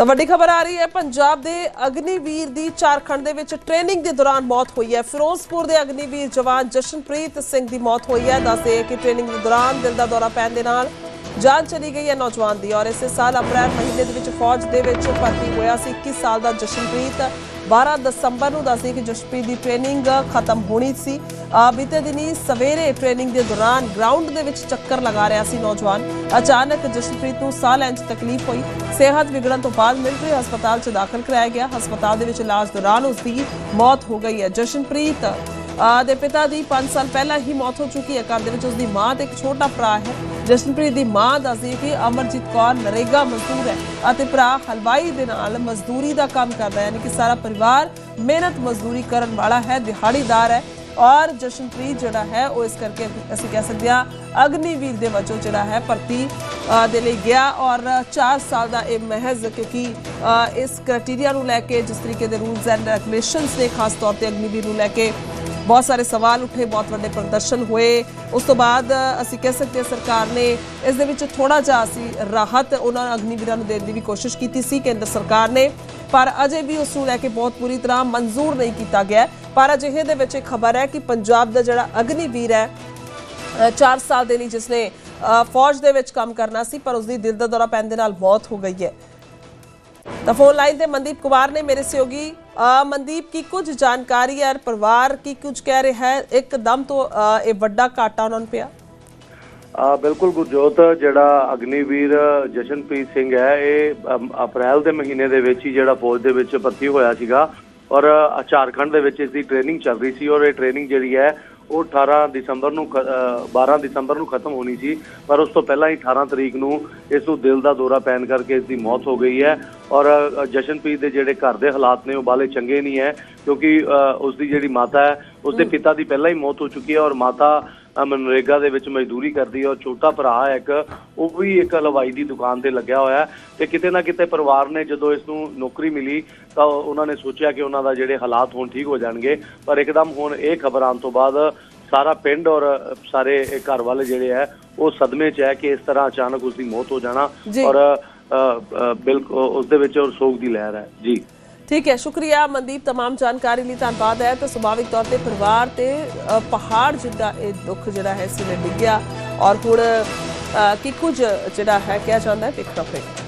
ਤਾਂ ਵੱਡੀ ਖਬਰ ਆ ਰਹੀ ਹੈ, ਪੰਜਾਬ ਦੇ ਅਗਨੀਵੀਰ ਦੀ ਝਾਰਖੰਡ ਦੇ ਵਿੱਚ ਟ੍ਰੇਨਿੰਗ ਦੇ ਦੌਰਾਨ ਮੌਤ ਹੋਈ ਹੈ। ਫਿਰੋਜ਼ਪੁਰ ਦੇ ਅਗਨੀਵੀਰ ਜਵਾਨ ਜਸ਼ਨਪ੍ਰੀਤ ਸਿੰਘ ਦੀ ਮੌਤ ਹੋਈ ਹੈ। ਦੱਸਦੇ ਕਿ ਟ੍ਰੇਨਿੰਗ ਦੇ ਦੌਰਾਨ ਦਿਲ ਦਾ ਦੌਰਾ ਪੈਣ ਦੇ ਨਾਲ ਜਾਨ ਚਲੀ ਗਈ ਹੈ ਨੌਜਵਾਨ ਦੀ ਔਰ ਇਸੇ ਸਾਲ ਅਪ੍ਰੈਲ ਮਹੀਨੇ ਦੇ ਵਿੱਚ ਫੌਜ ਦੇ ਵਿੱਚ ਭਰਤੀ ਹੋਇਆ ਸੀ। 21 ਸਾਲ ਦਾ ਜਸ਼ਨਪ੍ਰੀਤ 12 ਦਸੰਬਰ ਨੂੰ ਦੱਸਦੇ ਕਿ ਜਸ਼ਨਪ੍ਰੀਤ ਦੀ ਟ੍ਰੇਨਿੰਗ ਖਤਮ ਹੋਣੀ ਸੀ। ਬੀਤੇ ਦਿਨੀ ਸਵੇਰੇ ਟ੍ਰੇਨਿੰਗ ਦੇ ਦੌਰਾਨ ਗਰਾਊਂਡ ਦੇ ਵਿੱਚ ਚੱਕਰ ਲਗਾ ਰਿਹਾ ਸੀ ਨੌਜਵਾਨ। ਅਚਾਨਕ ਜਸ਼ਨਪ੍ਰੀਤ ਨੂੰ ਸਾਹ ਲੈਣ 'ਚ ਤਕਲੀਫ ਹੋਈ। ਸਿਹਤ ਵਿਗੜਨ ਤੋਂ ਬਾਅਦ ਮਿਲਟਰੀ ਹਸਪਤਾਲ 'ਚ ਦਾਖਲ ਕਰਾਇਆ ਗਿਆ। ਹਸਪਤਾਲ ਦੇ ਵਿੱਚ ਇਲਾਜ ਦੌਰਾਨ ਉਸ ਦੀ ਮੌਤ ਹੋ ਗਈ ਹੈ। ਜਸ਼ਨਪ੍ਰੀਤ ਦੇ ਪਿਤਾ ਦੀ 5 ਸਾਲ ਪਹਿਲਾਂ ਹੀ ਮੌਤ ਹੋ ਚੁੱਕੀ ਹੈ। ਘਰ ਦੇ ਵਿੱਚ ਉਸ ਦੀ ਮਾਂ ਤੇ ਇੱਕ ਛੋਟਾ ਭਰਾ ਹੈ। ਜਸ਼ਨਪ੍ਰੀਤ ਦੀ ਮਾਂ ਦੱਸਦੀ ਹੈ ਕਿ ਅਮਰਜੀਤ ਕੌਰ ਨਰੇਗਾ ਮਜ਼ਦੂਰ ਹੈ ਅਤੇ ਭਰਾ ਹਲਵਾਈ ਦੇ ਨਾਲ ਮਜ਼ਦੂਰੀ ਦਾ ਕੰਮ ਕਰਦਾ ਹੈ। ਯਾਨੀ ਕਿ ਸਾਰਾ ਪਰਿਵਾਰ ਮਿਹਨਤ ਮਜ਼ਦੂਰੀ ਕਰਨ ਵਾਲਾ ਹੈ, ਦਿਹਾੜੀਦਾਰ ਹੈ। ਔਰ ਜਸ਼ਨਪ੍ਰੀਤ ਜਿਹੜਾ ਹੈ, ਉਹ ਇਸ ਕਰਕੇ ਅਸੀਂ ਕਹਿ ਸਕਦੇ ਹਾਂ, ਅਗਨੀਵੀਰ ਦੇ ਵਜੋਂ ਜਿਹੜਾ ਹੈ ਭਰਤੀ ਦੇ ਲਈ ਗਿਆ ਔਰ 4 ਸਾਲ ਦਾ ਇਹ ਮਹਿਜ਼ ਕਿਉਂਕਿ ਇਸ ਕ੍ਰਾਈਟੇਰੀਆ ਨੂੰ ਲੈ ਕੇ ਜਿਸ ਤਰੀਕੇ ਦੇ ਰੂਲਸ ਐਂਡ ਰੈਗੂਲੇਸ਼ਨਸ ਨੇ, ਖਾਸ ਤੌਰ ਤੇ ਅਗਨੀਵੀਰ ਨੂੰ ਲੈ ਕੇ ਬਹੁਤ ਸਾਰੇ ਸਵਾਲ ਉੱਠੇ, ਬਹੁਤ ਵੱਡੇ ਪ੍ਰਦਰਸ਼ਨ ਹੋਏ। ਉਸ ਤੋਂ ਬਾਅਦ, ਅਸੀਂ ਕਹਿ ਸਕਦੇ ਹਾਂ ਸਰਕਾਰ ਨੇ ਇਸ ਦੇ ਵਿੱਚ ਥੋੜਾ ਜਿਹਾ ਅਸੀਂ ਰਾਹਤ ਉਹਨਾਂ ਅਗਨੀਵੀਰਾਂ ਨੂੰ ਦੇਣ ਦੀ ਵੀ ਕੋਸ਼ਿਸ਼ ਕੀਤੀ ਸੀ, ਕੇਂਦਰ ਸਰਕਾਰ ਨੇ। ਪਰ ਅਜੇ ਵੀ ਉਸ ਨੂੰ ਲੈ ਕੇ ਬਹੁਤ ਪੂਰੀ ਤਰ੍ਹਾਂ ਮਨਜ਼ੂਰ ਨਹੀਂ ਕੀਤਾ ਗਿਆ। ਪਰ ਅਜਿਹੇ ਦੇ ਵਿੱਚ ਇੱਕ ਖਬਰ ਹੈ ਕਿ ਪੰਜਾਬ ਦਾ ਜਿਹੜਾ ਅਗਨੀਵੀਰ ਹੈ 4 ਸਾਲ ਦੇ ਲਈ ਜਿਸਨੇ ਫੌਜ ਦੇ ਵਿੱਚ ਕੰਮ ਕਰਨਾ ਸੀ, ਪਰ ਉਸ ਦੀ ਦਿਲ ਦਾ ਦੌਰਾ ਪੈਣ ਦੇ ਨਾਲ ਮੌਤ ਹੋ ਗਈ ਹੈ। ਤਾਂ ਫੋਨ ਲਾਈਨ ਤੇ ਮਨਦੀਪ ਕੁਮਾਰ ਨੇ ਮੇਰੇ ਸਹਿਯੋਗੀ ਮਨਦੀਪ ਕੀ ਕੁਝ ਜਾਣਕਾਰੀ ਹੈ ਪਰਿਵਾਰ ਕੀ ਕੁਝ ਕਹਿ ਰਿਹਾ ਹੈ? ਇੱਕਦਮ ਤੋਂ ਇਹ ਵੱਡਾ ਘਾਟਾ ਉਹਨਾਂ ਨੂੰ ਪਿਆ। ਆ ਬਿਲਕੁਲ ਗੁਰਜੋਤ, ਜਿਹੜਾ ਅਗਨੀਵੀਰ ਜਸ਼ਨਪ੍ਰੀਤ ਸਿੰਘ ਹੈ, ਇਹ ਅਪ੍ਰੈਲ ਦੇ ਮਹੀਨੇ ਦੇ ਵਿੱਚ ਹੀ ਜਿਹੜਾ ਫੌਜ ਦੇ ਵਿੱਚ ਭਰਤੀ ਹੋਇਆ ਸੀਗਾ ਔਰ ਝਾਰਖੰਡ ਦੇ ਵਿੱਚ ਇਸ ਦੀ ਟ੍ਰੇਨਿੰਗ ਚੱਲ ਰਹੀ ਸੀ ਔਰ ਇਹ ਟ੍ਰੇਨਿੰਗ ਜਿਹੜੀ ਹੈ, ਉਹ 18 ਦਸੰਬਰ ਨੂੰ ਖ- 12 ਦਸੰਬਰ ਨੂੰ ਖਤਮ ਹੋਣੀ ਸੀ, ਪਰ ਉਸ ਤੋਂ ਪਹਿਲਾਂ ਹੀ 18 ਤਰੀਕ ਨੂੰ ਇਸ ਨੂੰ ਦਿਲ ਦਾ ਦੌਰਾ ਪੈਣ ਕਰਕੇ ਇਸ ਦੀ ਮੌਤ ਹੋ ਗਈ ਹੈ ਔਰ ਜਸ਼ਨਪ੍ਰੀਤ ਦੇ ਜਿਹੜੇ ਘਰ ਦੇ ਹਾਲਾਤ ਨੇ ਉਹ ਬਾਲੇ ਚੰਗੇ ਨਹੀਂ ਹੈ ਕਿਉਂਕਿ ਉਸ ਦੀ ਜਿਹੜੀ ਮਾਤਾ ਹੈ ਉਸ ਦੇ ਪਿਤਾ ਦੀ ਪਹਿਲਾਂ ਹੀ ਮੌਤ ਹੋ ਚੁੱਕੀ ਹੈ ਔਰ ਮਾਤਾ ਮਨਰੇਗਾ ਦੇ ਵਿੱਚ ਮਜ਼ਦੂਰੀ ਕਰਦੀ ਹੈ ਔਰ ਛੋਟਾ ਭਰਾ ਹੈ ਇੱਕ ਉਹ ਵੀ ਇੱਕ ਹਲਵਾਈ ਦੀ ਦੁਕਾਨ ਤੇ ਲੱਗਿਆ ਹੋਇਆ ਤੇ ਕਿਤੇ ਨਾ ਕਿਤੇ ਪਰਿਵਾਰ ਨੇ ਜਦੋਂ ਇਸ ਨੂੰ ਨੌਕਰੀ ਮਿਲੀ ਤਾਂ ਉਹਨਾਂ ਨੇ ਸੋਚਿਆ ਕਿ ਉਹਨਾਂ ਦਾ ਜਿਹੜੇ ਹਾਲਾਤ ਹੁਣ ਠੀਕ ਹੋ ਜਾਣਗੇ ਪਰ ਇੱਕਦਮ ਹੁਣ ਇਹ ਖਬਰ ਆਉਣ ਤੋਂ ਬਾਅਦ ਸਾਰਾ ਪਿੰਡ ਔਰ ਸਾਰੇ ਘਰ ਵਾਲੇ ਜਿਹੜੇ ਹੈ ਉਹ ਸਦਮੇ 'ਚ ਹੈ ਕਿ ਇਸ ਤਰ੍ਹਾਂ ਅਚਾਨਕ ਉਸ ਦੀ ਮੌਤ ਹੋ ਜਾਣਾ। ਔਰ ਬਿਲਕੁਲ ਉਸ ਦੇ ਵਿੱਚ ਔਰ ਸੋਗ ਦੀ ਲਹਿਰ ਹੈ ਜੀ ਠੀਕ ਹੈ ਸ਼ੁਕਰੀਆ ਮਨਦੀਪ तमाम ਜਾਣਕਾਰੀ ਲਈ ਧੰਨਵਾਦ ਹੈ ਤਾਂ ਸੁਭਾਵਿਕ ਤੌਰ ਤੇ ਪਰਿਵਾਰ ਤੇ ਅ, ਪਹਾੜ ਜਿੱਦਾਂ ਇਹ ਦੁੱਖ ਜਿਹੜਾ ਹੈ ਸਿਰੇ ਡਿੱਗਿਆ ਔਰ ਹੁਣ ਅ, ਕੀ ਕੁਝ ਜਿਹੜਾ ਹੈ ਕਿਹਾ ਜਾਂਦਾ ਹੈ ਦੇਖਣਾ ਪਏਗਾ